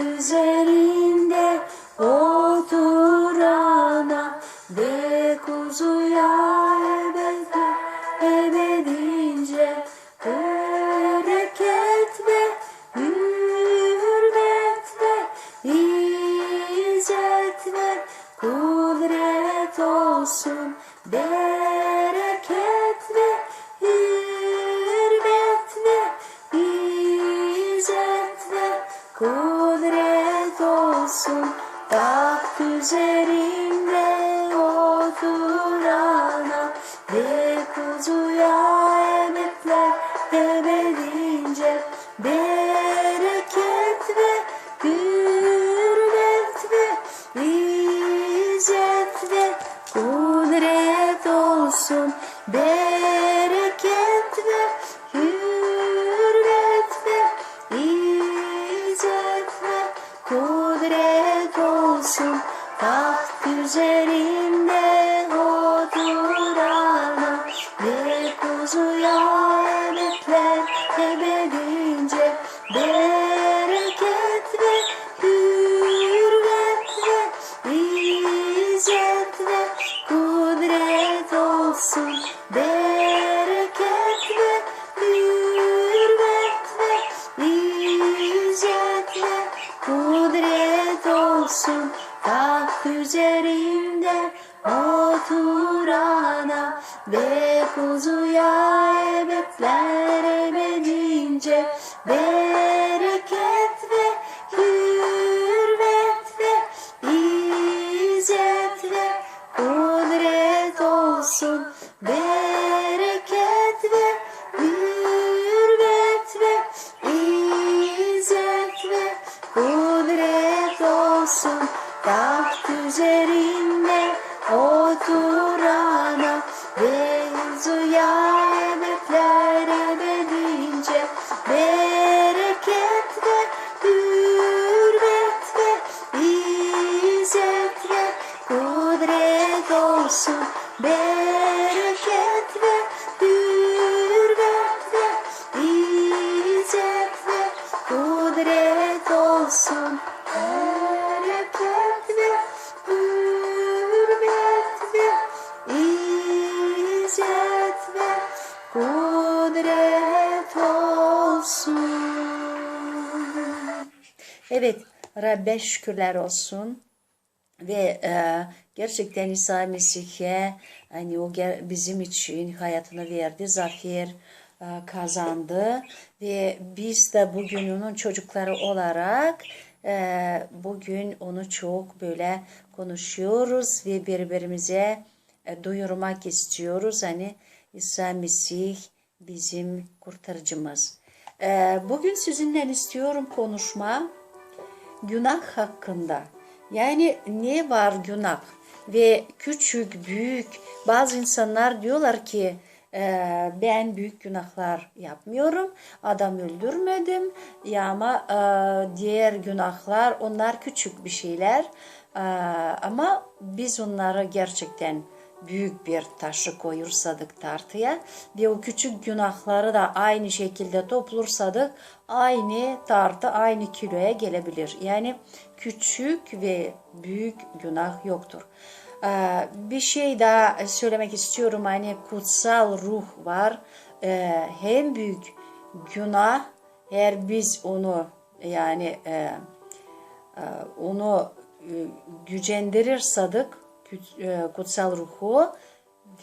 üzerinde oturana de kuzuya Evet, Rabbe şükürler olsun ve e, gerçekten İsa Mesih'e hani o bizim için hayatını verdi, zafer e, kazandı ve biz de bugün onun çocukları olarak e, bugün onu çok böyle konuşuyoruz ve birbirimize e, duyurmak istiyoruz. Hani İsa Mesih bizim kurtarıcımız. E, bugün sizinle istiyorum konuşma günah hakkında. Yani ne var günah ve küçük büyük bazı insanlar diyorlar ki "E, ben büyük günahlar yapmıyorum adam öldürmedim. Ya ama e, diğer günahlar onlar küçük bir şeyler. E, ama biz onları gerçekten büyük bir taşı koyursadık tartıya ve o küçük günahları da aynı şekilde toplursadık aynı tartı aynı kiloya gelebilir. Yani küçük ve büyük günah yoktur. Ee, Bir şey daha söylemek istiyorum hani kutsal ruh var. Ee, Hem büyük günah eğer biz onu yani e, e, onu e, gücendirirsek kut- e, kutsal ruhu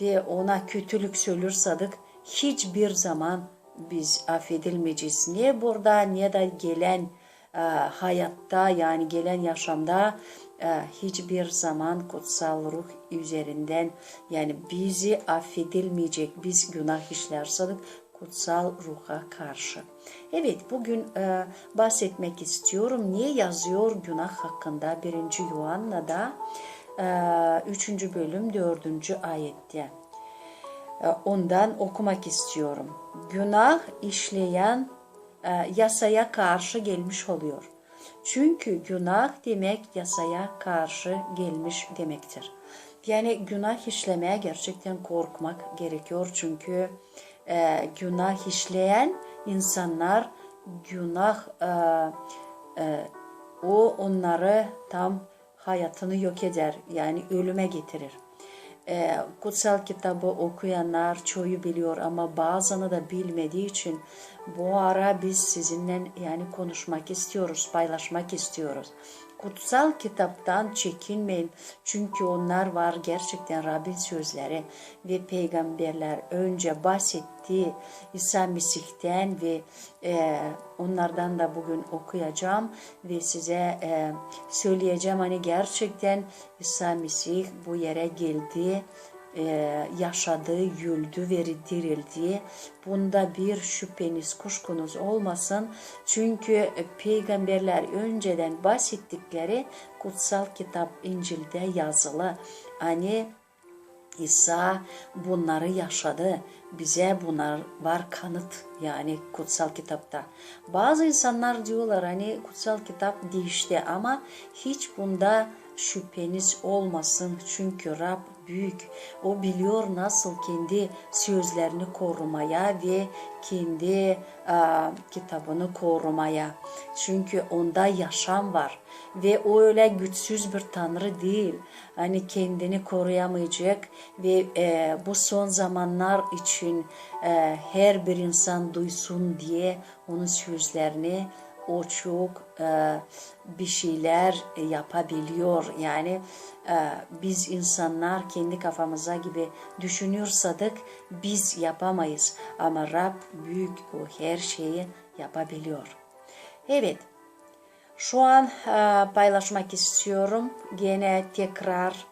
ve ona kötülük söylersek hiçbir zaman biz affedilmeyeceğiz. Niye burada niye de gelen e, hayatta yani gelen yaşamda e, hiçbir zaman kutsal ruh üzerinden yani bizi affedilmeyecek biz günah işlersek kutsal ruha karşı. Evet bugün e, bahsetmek istiyorum. Niye yazıyor günah hakkında 1. Yuhanna'da 3. bölüm 4. ayette. E, Ondan okumak istiyorum. Günah işleyen e, yasaya karşı gelmiş oluyor. Çünkü günah demek yasaya karşı gelmiş demektir. Yani günah işlemeye gerçekten korkmak gerekiyor. Çünkü e, günah işleyen insanlar günah e, e, o onları tam hayatını yok eder. Yani ölüme getirir. Ee, kutsal kitabı okuyanlar çoğu biliyor ama bazını da bilmediği için bu ara biz sizinle yani konuşmak istiyoruz, paylaşmak istiyoruz. Kutsal kitaptan çekinmeyin. Çünkü onlar var gerçekten Rabbin sözleri ve peygamberler önce bahsetti. İsa Mesih'ten ve e, onlardan da bugün okuyacağım ve size e, söyleyeceğim. Hani gerçekten İsa Mesih bu yere geldi yaşadı, güldü ve dirildi. Bunda bir şüpheniz, kuşkunuz olmasın. Çünkü e, peygamberler önceden bahsettikleri kutsal kitap İncil'de yazılı. Hani İsa bunları yaşadı. Bize bunlar var kanıt yani kutsal kitapta. Bazı insanlar diyorlar hani kutsal kitap değişti ama hiç bunda şüpheniz olmasın. Çünkü Rab büyük. O biliyor nasıl kendi sözlerini korumaya ve kendi a, kitabını korumaya. Çünkü onda yaşam var. Ve o öyle güçsüz bir tanrı değil. Hani kendini koruyamayacak ve e, bu son zamanlar için e, her bir insan duysun diye onun sözlerini o çok e, bir şeyler yapabiliyor. Yani e, biz insanlar kendi kafamıza gibi düşünürsadık biz yapamayız. Ama Rab büyük o her şeyi yapabiliyor. Evet. Şu an e, paylaşmak istiyorum. Gene tekrar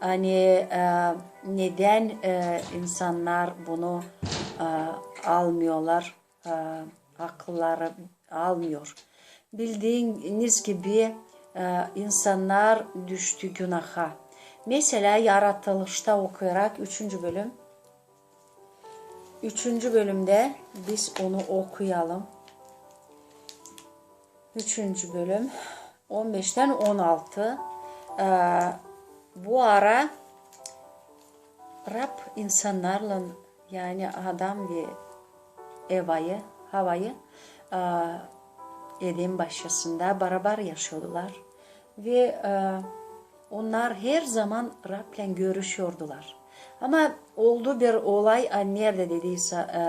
hani e, neden e, insanlar bunu e, almıyorlar, e, akılları almıyor. Bildiğiniz gibi e, insanlar düştü günaha. Mesela yaratılışta okuyarak 3. bölüm. 3. bölümde biz onu okuyalım. 3. bölüm 15'ten 16. Ee, bu ara Rab insanlarla yani Adam ve Eva'yı, Hava'yı e, Eden başçasında beraber yaşıyordular. Ve e, onlar her zaman Rab'le görüşüyordular. Ama oldu bir olay nerede dediyse e,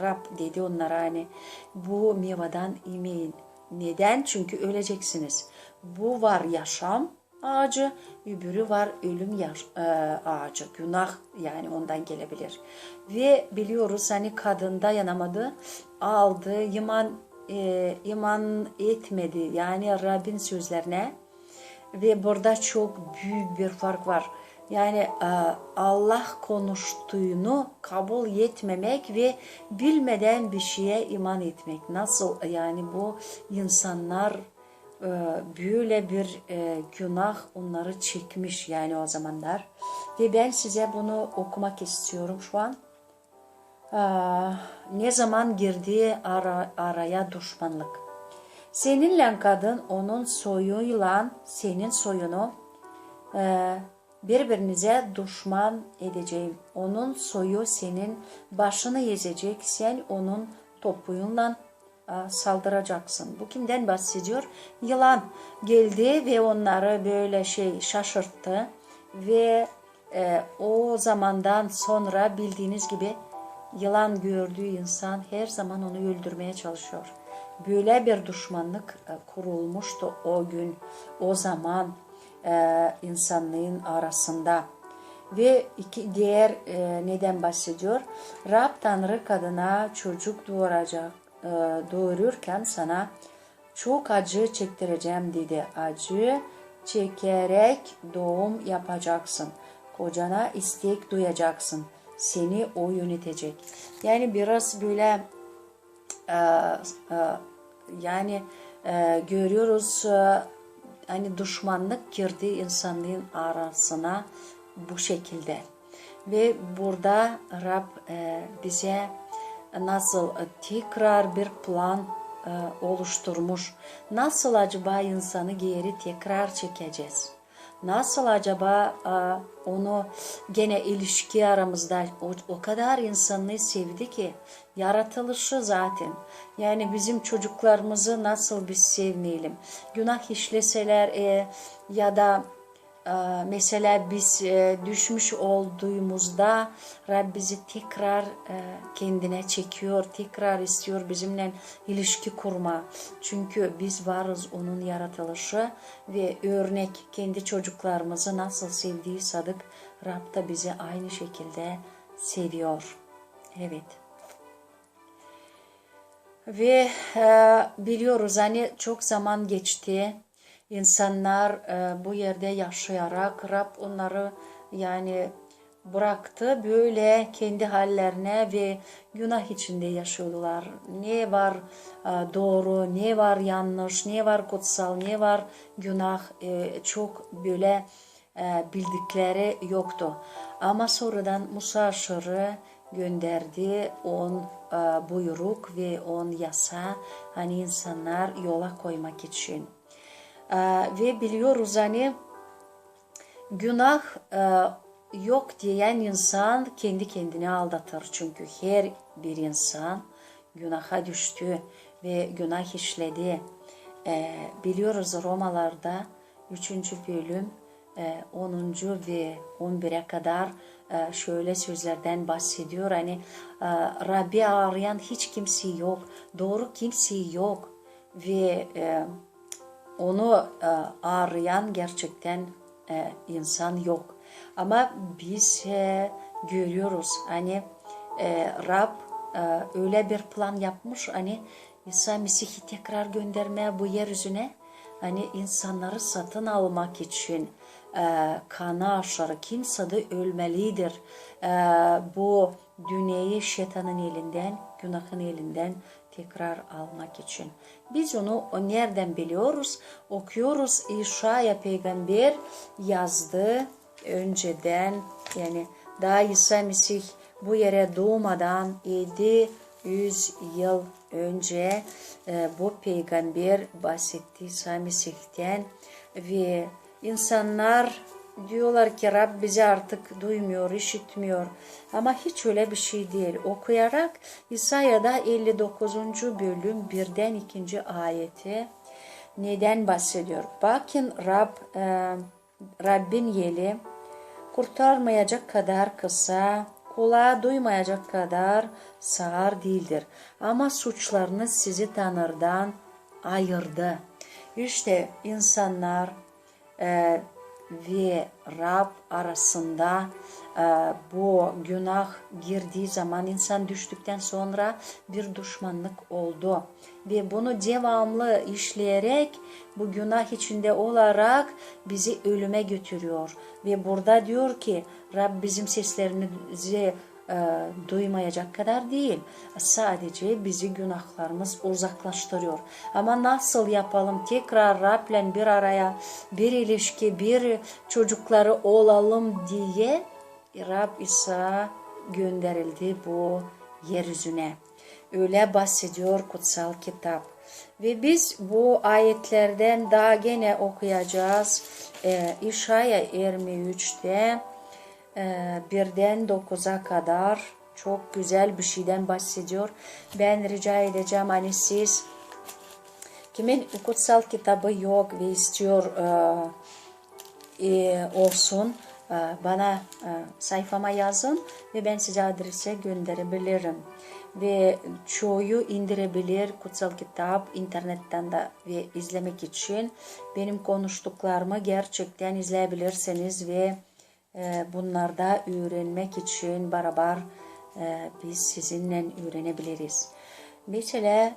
Rab dedi onlara hani bu meyveden yemeyin. Neden? Çünkü öleceksiniz. Bu var yaşam ağacı, öbürü var ölüm yaş, e, ağacı. Günah yani ondan gelebilir. Ve biliyoruz hani kadın dayanamadı, aldı, iman e, iman etmedi. Yani Rabbin sözlerine ve burada çok büyük bir fark var. Yani e, Allah konuştuğunu kabul etmemek ve bilmeden bir şeye iman etmek. Nasıl yani bu insanlar böyle bir e, günah onları çekmiş yani o zamanlar. Ve ben size bunu okumak istiyorum şu an. Ne zaman girdiği ara, araya düşmanlık. Seninle kadın onun soyuyla senin soyunu e, birbirinize düşman edeceğim. Onun soyu senin başını ezecek. Sen onun topuyunla saldıracaksın. Bu kimden bahsediyor? Yılan geldi ve onları böyle şey şaşırttı ve e, o zamandan sonra bildiğiniz gibi yılan gördüğü insan her zaman onu öldürmeye çalışıyor. Böyle bir düşmanlık e, kurulmuştu o gün, o zaman e, insanlığın arasında. Ve iki diğer e, neden bahsediyor? Rab Tanrı kadına çocuk doğuracak, e, doğururken sana çok acı çektireceğim dedi. Acı çekerek doğum yapacaksın. Kocana istek duyacaksın seni o yönetecek. Yani biraz böyle e, e, yani e, görüyoruz e, hani düşmanlık girdi insanlığın arasına bu şekilde. Ve burada Rab e, bize nasıl tekrar bir plan e, oluşturmuş. Nasıl acaba insanı geri tekrar çekeceğiz? nasıl acaba e, onu gene ilişki aramızda o, kadar insanı sevdi ki yaratılışı zaten. Yani bizim çocuklarımızı nasıl biz sevmeyelim? Günah işleseler e, ya da e, mesela biz e, düşmüş olduğumuzda Rab bizi tekrar e, kendine çekiyor, tekrar istiyor bizimle ilişki kurma. Çünkü biz varız onun yaratılışı ve örnek kendi çocuklarımızı nasıl sevdiği sadık Rab da bizi aynı şekilde seviyor. Evet. Ve e, biliyoruz hani çok zaman geçti. İnsanlar e, bu yerde yaşayarak Rab onları yani bıraktı böyle kendi hallerine ve günah içinde yaşıyorlar. Ne var e, doğru, ne var yanlış, ne var kutsal, ne var günah e, çok böyle e, bildikleri yoktu. Ama sonradan Musa aşırı gönderdi on buyruk ve on yasa hani insanlar yola koymak için. E, ve biliyoruz hani günah e, yok diyen insan kendi kendini aldatır. Çünkü her bir insan günaha düştü ve günah işledi. E, biliyoruz Romalarda 3. bölüm e, 10. ve 11'e kadar e, şöyle sözlerden bahsediyor. Hani e, Rabbi arayan hiç kimse yok. Doğru kimse yok. Ve e, onu e, arayan gerçekten e, insan yok. Ama biz e, görüyoruz hani Rab öyle bir plan yapmış hani İsa Mesih'i tekrar göndermeye bu yeryüzüne hani insanları satın almak için e, aşarı kimse de ölmelidir. Bu dünyayı şeytanın elinden, günahın elinden tekrar almak için. Biz onu o nereden biliyoruz? Okuyoruz İşaya peygamber yazdı önceden yani daha İsa Mesih bu yere doğmadan 700 yıl önce e, bu peygamber bahsetti İsa Mesih'ten ve insanlar diyorlar ki Rab bizi artık duymuyor, işitmiyor. Ama hiç öyle bir şey değil. Okuyarak İsa'da 59. bölüm birden ikinci ayeti neden bahsediyor? Bakın Rab, e, Rabbin yeli kurtarmayacak kadar kısa, kulağa duymayacak kadar sağır değildir. Ama suçlarınız sizi Tanrı'dan ayırdı. İşte insanlar e, ve Rab arasında e, bu günah girdiği zaman insan düştükten sonra bir düşmanlık oldu. Ve bunu devamlı işleyerek bu günah içinde olarak bizi ölüme götürüyor. Ve burada diyor ki Rab bizim seslerimizi e, duymayacak kadar değil. Sadece bizi günahlarımız uzaklaştırıyor. Ama nasıl yapalım? Tekrar Rab'le bir araya bir ilişki, bir çocukları olalım diye Rab İsa gönderildi bu yeryüzüne. Öyle bahsediyor kutsal kitap. Ve biz bu ayetlerden daha gene okuyacağız. Ee, İşaya 23'te e, birden 9'a kadar çok güzel bir şeyden bahsediyor. Ben rica edeceğim hani siz kimin kutsal kitabı yok ve istiyor e, e, olsun e, bana e, sayfama yazın ve ben size adrese gönderebilirim. Ve çoğu indirebilir kutsal kitap internetten de ve izlemek için benim konuştuklarımı gerçekten izleyebilirsiniz ve bunlarda öğrenmek için beraber e, biz sizinle öğrenebiliriz. Mesela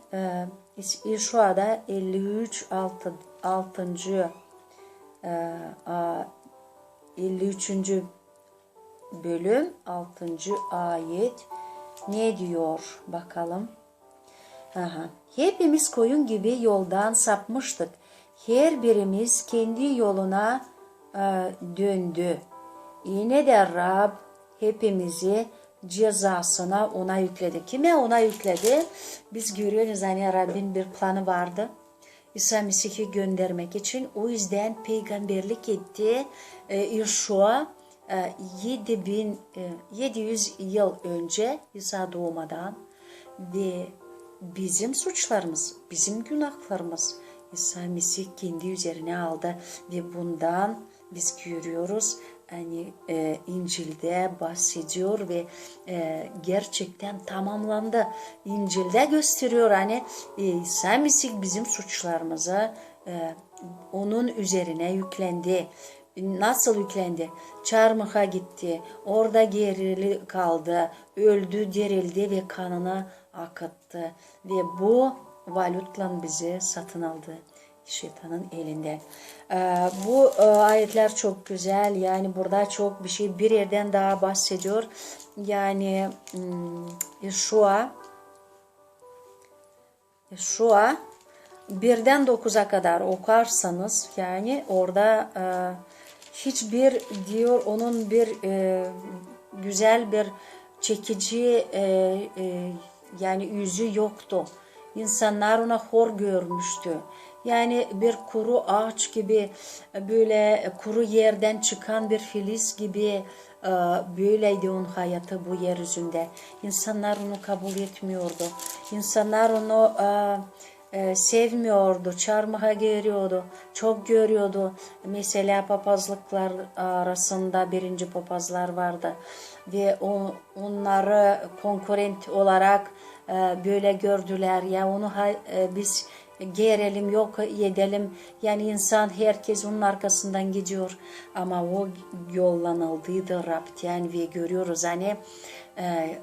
İşua'da 53 6. 6. 53. bölüm 6. ayet ne diyor bakalım. Aha. Hepimiz koyun gibi yoldan sapmıştık. Her birimiz kendi yoluna e, döndü. Yine de Rab hepimizi cezasına ona yükledi. Kime ona yükledi? Biz görüyoruz hani Rabbin bir planı vardı. İsa Mesih'i göndermek için. O yüzden peygamberlik etti. E, İşua e, 7000 e, 700 yıl önce İsa doğmadan ve bizim suçlarımız, bizim günahlarımız İsa Mesih kendi üzerine aldı ve bundan biz görüyoruz hani e, İncil'de bahsediyor ve e, gerçekten tamamlandı. İncil'de gösteriyor hani e, İsa Mesih bizim suçlarımıza e, onun üzerine yüklendi. Nasıl yüklendi? Çarmıha gitti. Orada gerili kaldı. Öldü, dirildi ve kanını akıttı. Ve bu valutla bizi satın aldı şeytanın elinden. Ee, bu e, ayetler çok güzel. Yani burada çok bir şey bir yerden daha bahsediyor. Yani hmm, Yeshua Yeshua birden dokuza kadar okarsanız yani orada e, hiçbir diyor onun bir e, güzel bir çekici yani yüzü yoktu. İnsanlar ona hor görmüştü. Yani bir kuru ağaç gibi böyle kuru yerden çıkan bir filiz gibi e, böyleydi onun hayatı bu yeryüzünde. İnsanlar onu kabul etmiyordu. İnsanlar onu e, e, sevmiyordu, çarmıha geliyordu, çok görüyordu. Mesela papazlıklar arasında birinci papazlar vardı ve onları konkurent olarak böyle gördüler. Ya onu biz gerelim yok edelim. Yani insan herkes onun arkasından gidiyor. Ama o yollanıldıydı Rab'den ve görüyoruz hani e,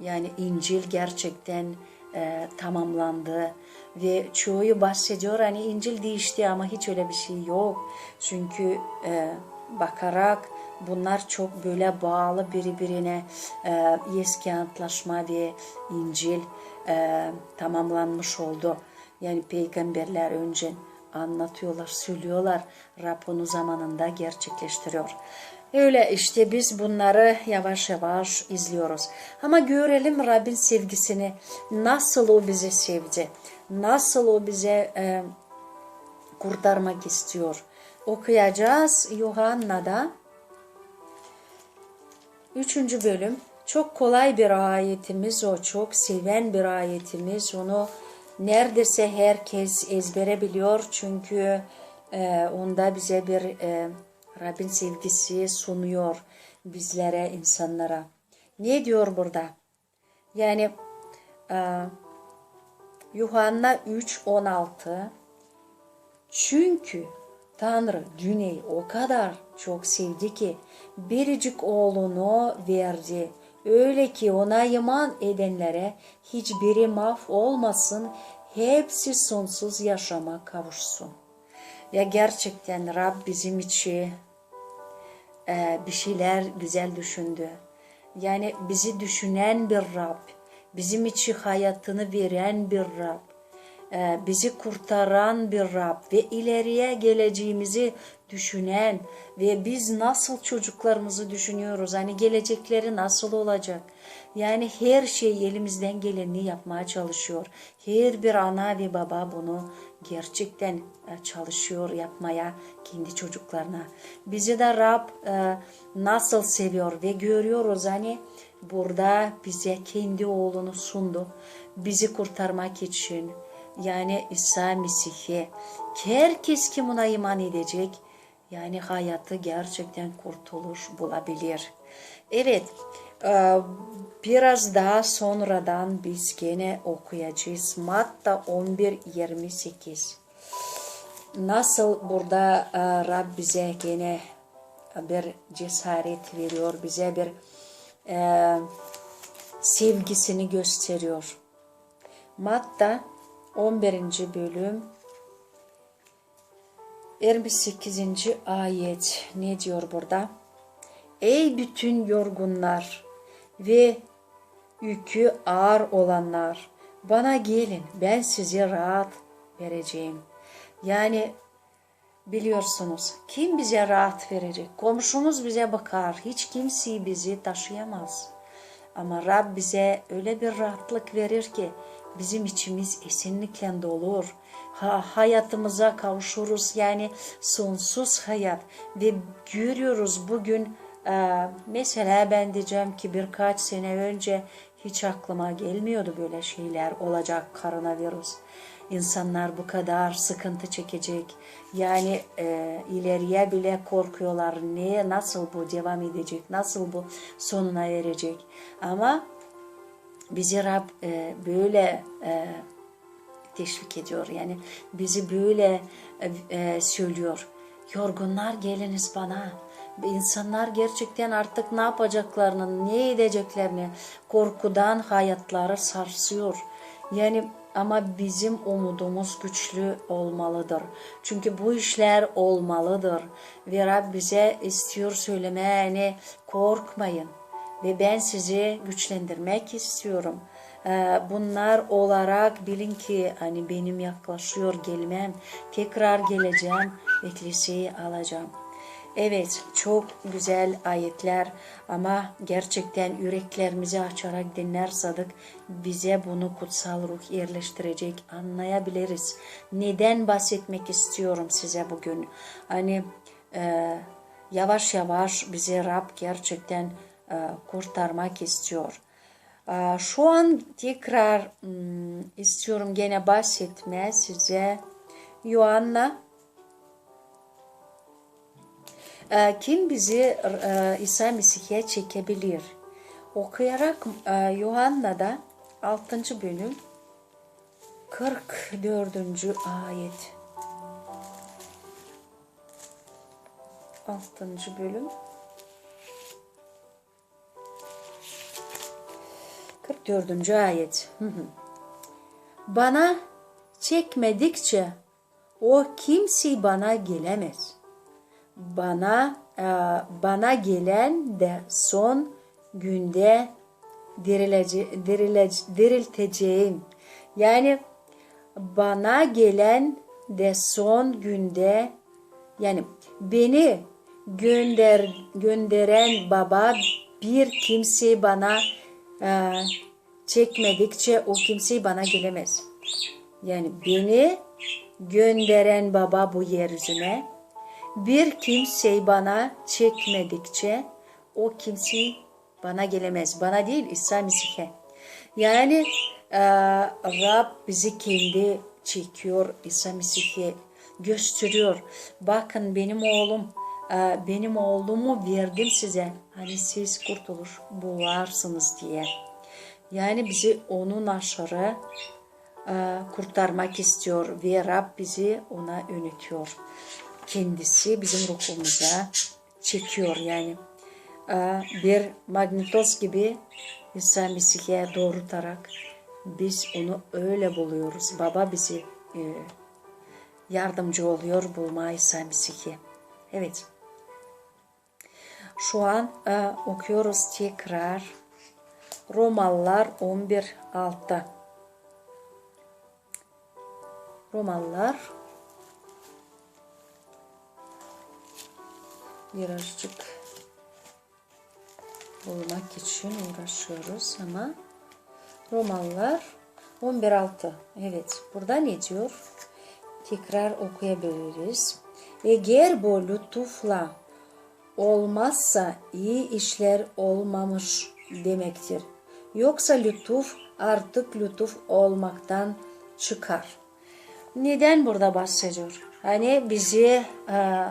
yani İncil gerçekten e, tamamlandı ve çoğu bahsediyor hani İncil değişti ama hiç öyle bir şey yok. Çünkü e, bakarak bunlar çok böyle bağlı birbirine e, eski antlaşma ve İncil e, tamamlanmış oldu. Yani peygamberler önce anlatıyorlar, söylüyorlar. Rab onu zamanında gerçekleştiriyor. Öyle işte biz bunları yavaş yavaş izliyoruz. Ama görelim Rabbin sevgisini. Nasıl o bizi sevdi. Nasıl o bize e, kurtarmak istiyor. Okuyacağız Yuhanna'da. Üçüncü bölüm. Çok kolay bir ayetimiz o. Çok seven bir ayetimiz. Onu neredeyse herkes ezbere biliyor. Çünkü e, onda bize bir e, Rabbin sevgisi sunuyor bizlere, insanlara. Ne diyor burada? Yani e, Yuhanna 3.16 Çünkü Tanrı dünyayı o kadar çok sevdi ki biricik oğlunu verdi. Öyle ki ona iman edenlere hiçbiri maf olmasın, hepsi sonsuz yaşama kavuşsun. Ya gerçekten Rab bizim için e, bir şeyler güzel düşündü. Yani bizi düşünen bir Rab, bizim için hayatını veren bir Rab, bizi kurtaran bir Rab ve ileriye geleceğimizi düşünen ve biz nasıl çocuklarımızı düşünüyoruz? Hani gelecekleri nasıl olacak? Yani her şey elimizden geleni yapmaya çalışıyor. Her bir ana ve baba bunu gerçekten e, çalışıyor yapmaya kendi çocuklarına. Bizi de Rab e, nasıl seviyor ve görüyoruz hani burada bize kendi oğlunu sundu. Bizi kurtarmak için yani İsa Mesih'e herkes kim ona iman edecek yani hayatı gerçekten kurtuluş bulabilir. Evet e, biraz daha sonradan biz gene okuyacağız. Matta 11.28 Nasıl burada e, Rab bize gene bir cesaret veriyor, bize bir e, sevgisini gösteriyor. Matta 11. bölüm 28. ayet ne diyor burada? Ey bütün yorgunlar ve yükü ağır olanlar bana gelin ben size rahat vereceğim. Yani biliyorsunuz kim bize rahat verecek? Komşumuz bize bakar. Hiç kimseyi bizi taşıyamaz. Ama Rab bize öyle bir rahatlık verir ki bizim içimiz esinlikle dolur. Ha, hayatımıza kavuşuruz yani sonsuz hayat ve görüyoruz bugün e, mesela ben diyeceğim ki birkaç sene önce hiç aklıma gelmiyordu böyle şeyler olacak koronavirüs. İnsanlar bu kadar sıkıntı çekecek. Yani e, ileriye bile korkuyorlar. Ne, nasıl bu devam edecek? Nasıl bu sonuna erecek? Ama bizi Rab e, böyle e, teşvik ediyor. Yani bizi böyle e, e, söylüyor. Yorgunlar geliniz bana. İnsanlar gerçekten artık ne yapacaklarını, ne edeceklerini korkudan hayatları sarsıyor. Yani ama bizim umudumuz güçlü olmalıdır. Çünkü bu işler olmalıdır. Ve Rab bize istiyor söylemeye yani korkmayın. Ve ben sizi güçlendirmek istiyorum. Ee, Bunlar olarak bilin ki hani benim yaklaşıyor gelmem. Tekrar geleceğim. Ekliseyi alacağım. Evet çok güzel ayetler ama gerçekten yüreklerimizi açarak dinlersek bize bunu kutsal ruh yerleştirecek anlayabiliriz. Neden bahsetmek istiyorum size bugün? Hani e, yavaş yavaş bizi Rab gerçekten kurtarmak istiyor. E, şu an tekrar hmm, istiyorum gene bahsetme size. Yuhanna e, kim bizi e, İsa Mesih'e çekebilir? Okuyarak e, Yuhanna'da 6. bölüm 44. ayet. 6. bölüm 44. ayet. Bana çekmedikçe o kimse bana gelemez. Bana e, bana gelen de son günde dirilece, dirilece, dirilteceğim. Yani bana gelen de son günde yani beni gönder gönderen baba bir kimse bana e, çekmedikçe o kimse bana gelemez. Yani beni gönderen baba bu yeryüzüne bir kimse bana çekmedikçe o kimse bana gelemez. Bana değil İsa Mesih'e. Yani e, Rab bizi kendi çekiyor İsa Mesih'e gösteriyor. Bakın benim oğlum benim oğlumu verdim size. Hani siz kurtuluş bularsınız diye. Yani bizi onun aşırı e, kurtarmak istiyor ve Rab bizi ona yönetiyor. Kendisi bizim ruhumuza çekiyor yani. E, bir magnetos gibi İsa Mesih'e doğrultarak biz onu öyle buluyoruz. Baba bizi e, yardımcı oluyor bulma İsa Mesih'i. Evet. Şu an e, okuyoruz tekrar. Romalılar 11.6 Romalılar birazcık bulmak için uğraşıyoruz ama Romalılar 11.6 evet burada ne diyor? Tekrar okuyabiliriz. Eğer bu lütufla olmazsa iyi işler olmamış demektir. Yoksa lütuf artık lütuf olmaktan çıkar. Neden burada bahsediyor? Hani bizi e,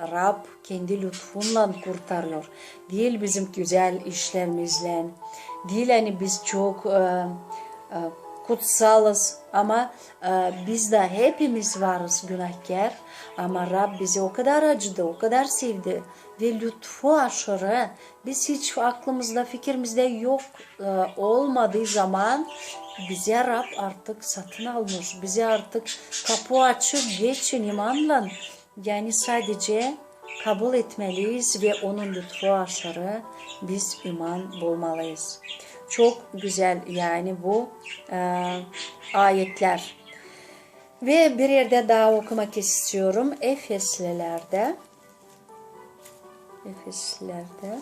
Rab kendi lütfunla kurtarıyor. Değil bizim güzel işlerimizle. Değil hani biz çok e, e, kutsalız ama e, biz de hepimiz varız günahkar. Ama Rab bizi o kadar acıdı, o kadar sevdi ve lütfu aşırı. Biz hiç aklımızda, fikrimizde yok e, olmadığı zaman bize Rab artık satın almış. Bize artık kapı açıp geçin imanla. Yani sadece kabul etmeliyiz ve onun lütfu aşırı biz iman bulmalıyız. Çok güzel yani bu e, ayetler. Ve bir yerde daha okumak istiyorum. Efeslilerde Efeslilerde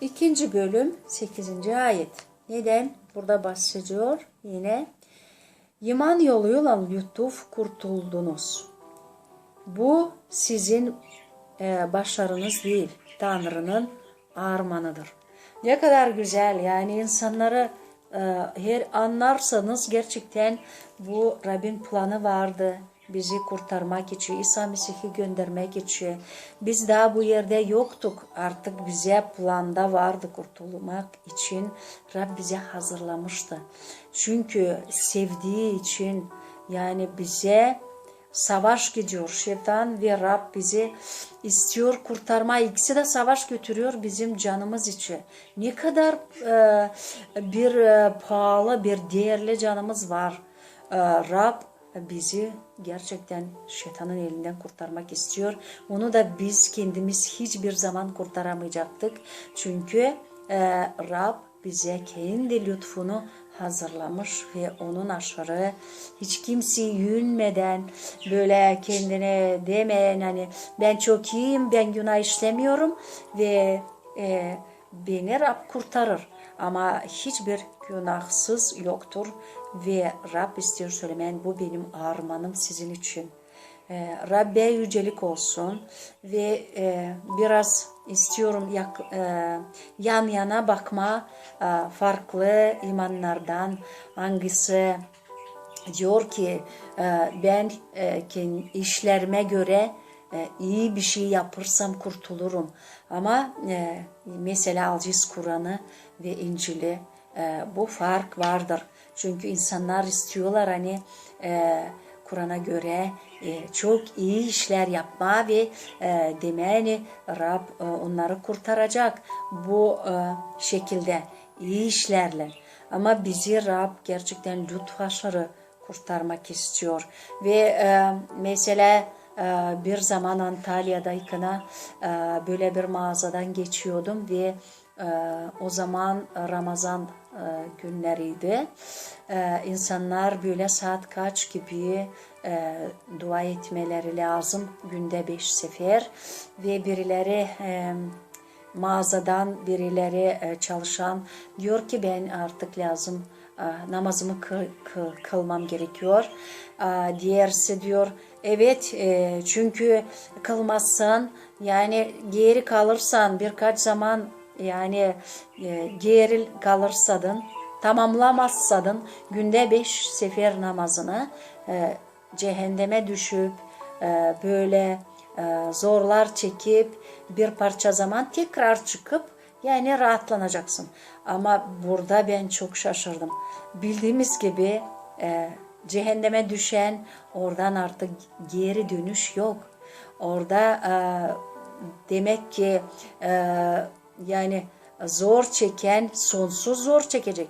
ikinci bölüm 8. ayet. Neden? Burada bahsediyor yine. İman yoluyla lütuf kurtuldunuz. Bu sizin e, başarınız değil, Tanrı'nın armağanıdır. Ne kadar güzel yani insanları e, her anlarsanız gerçekten bu Rabbin planı vardı. Bizi kurtarmak için, İsa Mesih'i göndermek için. Biz daha bu yerde yoktuk. Artık bize planda vardı kurtulmak için. Rab bize hazırlamıştı. Çünkü sevdiği için yani bize savaş gidiyor. Şeytan ve Rab bizi istiyor kurtarma. İkisi de savaş götürüyor bizim canımız için. Ne kadar e, bir e, pahalı, bir değerli canımız var. E, Rab bizi gerçekten şeytanın elinden kurtarmak istiyor. Onu da biz kendimiz hiçbir zaman kurtaramayacaktık. Çünkü e, Rab bize kendi lütfunu hazırlamış ve onun aşırı hiç kimseyi yünmeden böyle kendine demeyen hani ben çok iyiyim ben günah işlemiyorum ve e, beni Rab kurtarır ama hiçbir günahsız yoktur ve Rab istiyor söylemen bu benim armağanım sizin için. E, Rabbe yücelik olsun ve e, biraz istiyorum yak, e, yan yana bakma e, farklı imanlardan hangisi diyor ki e, ben e, işlerime göre e, iyi bir şey yapırsam kurtulurum. Ama e, mesela alacağız Kur'an'ı ve İncil'i e, bu fark vardır. Çünkü insanlar istiyorlar hani e, Kur'an'a göre e, çok iyi işler yapma ve e, demeni Rab e, onları kurtaracak bu e, şekilde iyi işlerle. Ama bizi Rab gerçekten lütfu aşırı kurtarmak istiyor. Ve e, mesela e, bir zaman Antalya'dayken e, böyle bir mağazadan geçiyordum ve o zaman Ramazan e, günleriydi. E, insanlar böyle saat kaç gibi e, dua etmeleri lazım günde beş sefer ve birileri e, mağazadan birileri çalışan diyor ki ben artık lazım namazımı kı, kı, kılmam gerekiyor. E, diğerisi diyor evet çünkü kılmazsan yani geri kalırsan birkaç zaman yani e, geri kalırsadın tamamlamazsadın günde beş sefer namazını e, cehenneme düşüp e, böyle e, zorlar çekip bir parça zaman tekrar çıkıp yani rahatlanacaksın. Ama burada ben çok şaşırdım. Bildiğimiz gibi e, cehenneme düşen oradan artık geri dönüş yok. Orada e, demek ki e, yani zor çeken sonsuz zor çekecek.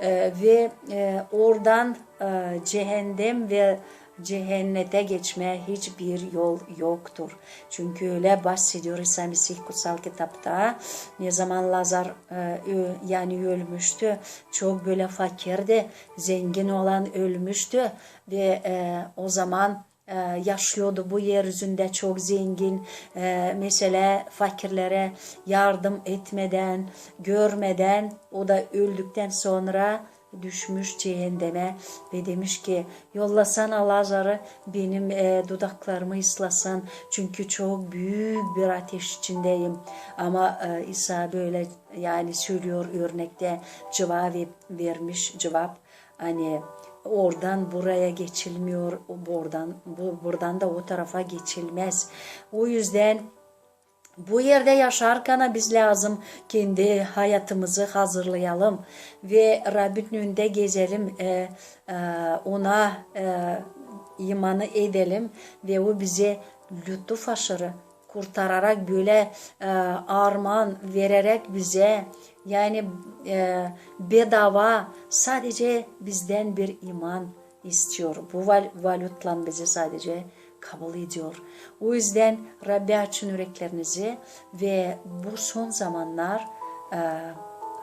E, ve e, oradan e, cehennem ve cehennete geçme hiçbir yol yoktur. Çünkü öyle bahsediyor İsa Mesih kutsal kitapta. Ne zaman Lazar e, yani ölmüştü. Çok böyle fakirdi. Zengin olan ölmüştü. Ve e, o zaman e, yaşıyordu bu yeryüzünde çok zengin. Mesela fakirlere yardım etmeden görmeden o da öldükten sonra düşmüş cehenneme ve demiş ki yollasana Lazar'ı benim e, dudaklarımı ıslasın çünkü çok büyük bir ateş içindeyim. Ama e, İsa böyle yani söylüyor örnekte cevap vermiş cevap. Hani oradan buraya geçilmiyor buradan bu buradan da o tarafa geçilmez. O yüzden bu yerde yaşarken biz lazım kendi hayatımızı hazırlayalım ve Rabbin önünde gezelim, e, e, ona e, imanı edelim ve o bize lütuf aşırı kurtararak böyle e, armağan vererek bize yani e, bedava sadece bizden bir iman istiyor. Bu val valutla bizi sadece kabul ediyor. O yüzden Rabbi açın yüreklerinizi ve bu son zamanlar e,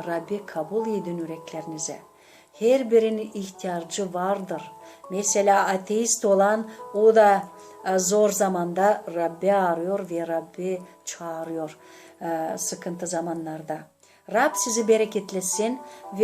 Rabbi kabul edin yüreklerinize. Her birinin ihtiyacı vardır. Mesela ateist olan o da zor zamanda Rabbi arıyor ve Rabbi çağırıyor e, sıkıntı zamanlarda. Rab sizi bereketlesin ve